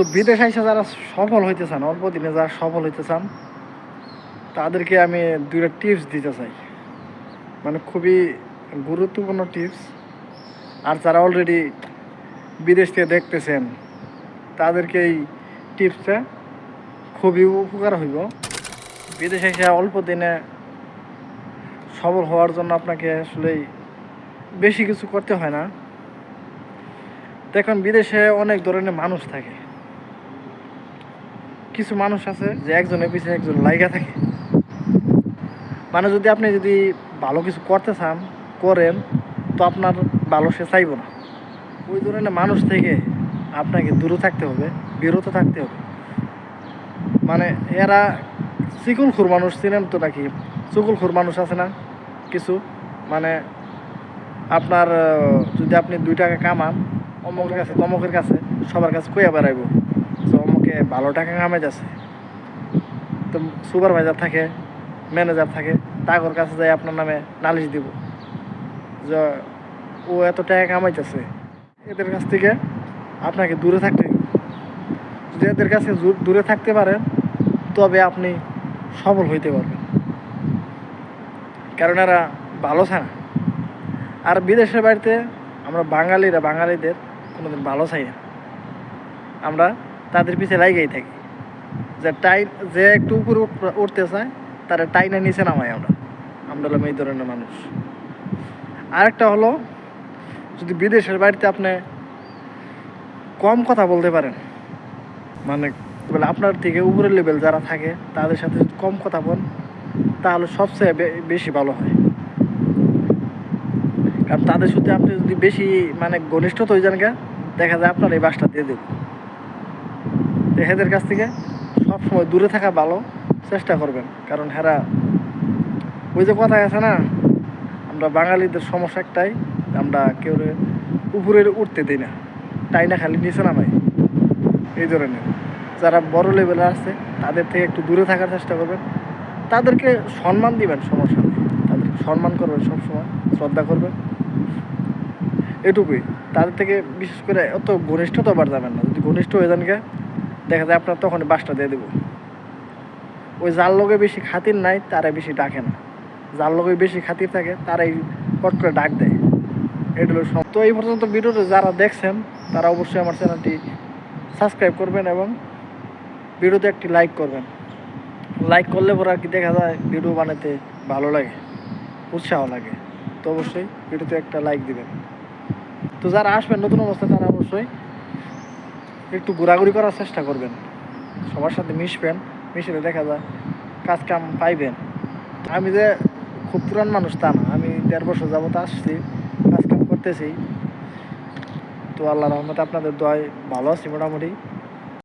তো বিদেশ এসে যারা সফল হইতে চান, অল্প দিনে যারা সফল হইতে চান, তাদেরকে আমি দুইটা টিপস দিতে চাই। মানে খুবই গুরুত্বপূর্ণ টিপস আর যারা অলরেডি বিদেশ থেকে দেখতেছেন, তাদেরকে এই টিপসটা খুবই উপকার হইব। বিদেশে এসে অল্প দিনে সফল হওয়ার জন্য আপনাকে আসলেই বেশি কিছু করতে হয় না। দেখুন, বিদেশে অনেক ধরনের মানুষ থাকে। কিছু মানুষ আছে যে একজনের পিছনে একজন লাইগা থাকে। মানে যদি আপনি যদি ভালো কিছু করতে চান, করেন, তো আপনার ভালো সে চাইব না। ওই ধরনের মানুষ থেকে আপনাকে দূরে থাকতে হবে, বিরত থাকতে হবে। মানে এরা চিকুলখুর মানুষ, চিনেন তো নাকি? চুকুলখুর মানুষ আছে না? কিছু? মানে আপনার যদি আপনি দুই টাকা কামান, অমুকের কাছে, তমকের কাছে, সবার কাছে কইয়া বেড়াইব। ভালো টাকা কামাই যাচ্ছে। তো সুপারভাইজার থাকে ম্যানেজার থাকে, তাগর কাছে যাই আপনার নামে নালিশ দিব। যে ও এত টাকা কামাইতেছে, এদের কাছ থেকে আপনাকে দূরে থাকতে যদি এদের কাছে দূরে থাকতে পারেন তবে আপনি সফল হইতে পারবেন। কারণ এরা ভালো চায় না আর বিদেশের বাড়িতে আমরা বাঙালিরা, বাঙালিদের কোনোদিন ভালো চাই না। আমরা তাদের পিছে লাইগেই থাকি। যে টাই, যে একটু উপরে উঠতে চায় তারা টাইনে নিচে নামাই আমরা। আমরা হলাম এই ধরনের মানুষ। আরেকটা হলো, যদি বিদেশের বাড়িতে আপনি কম কথা বলতে পারেন মানে বলে আপনার থেকে উপরের লেভেল যারা থাকে, তাদের সাথে কম কথা বল তাহলে সবচেয়ে বেশি ভালো হয়। কারণ তাদের সাথে আপনি যদি বেশি মানে ঘনিষ্ঠ হয়ে যান দেখা যায় আপনার এই বাসটা দিয়ে দেবে। তো এদের কাছ থেকে সবসময় দূরে থাকা ভালো চেষ্টা করবেন। কারণ হেরা, ওই যে কথা আছে না, আমরা বাঙালিদের সমস্যা একটাই, আমরা কেউ উপরে উঠতে দিই না, তাই না খালি নিচে নামাই? এই ধরনের। যারা বড় লেভেলে আছে, তাদের থেকে একটু দূরে থাকার চেষ্টা করবেন। তাদেরকে সম্মান দিবেন, সমস্যা তাদেরকে সম্মান করবেন সবসময়, শ্রদ্ধা করবেন। এটুকুই। তাদের থেকে বিশেষ করে অত ঘনিষ্ঠতা বার যাবেন না। যদি ঘনিষ্ঠ হয়ে যান গে দেখা যায় আপনার তখন বাসটা দিয়ে দেবো। ওই যার লোকে বেশি খাতির নাই, তারা বেশি ডাকে না। যার লোকে বেশি খাতির থাকে, তারাই পট করে ডাক দেয়। এটা হলো সব তো এই পর্যন্ত ভিডিওটা যারা দেখছেন, তারা অবশ্যই আমার চ্যানেলটি সাবস্ক্রাইব করবেন এবং ভিডিওতে একটি লাইক করবেন। লাইক করলে পরে আর কি দেখা যায়, ভিডিও বানাতে ভালো লাগে, উৎসাহ লাগে। তো অবশ্যই ভিডিওতে একটা লাইক দিবেন। তো যারা আসবেন নতুন অবস্থায়, তারা অবশ্যই একটু ঘোরাঘুরি করার চেষ্টা করবেন। সবার সাথে মিশবেন, মিশলে দেখা যায় কাজ কাম পাইবেন। আমি যে খুব পুরান মানুষ তা না, আমি দেড় বছর যাবত আসছি, কাজ কাম করতেছি। তো আল্লাহ রহমতে আপনাদের দয় ভালো আছি মোটামুটি।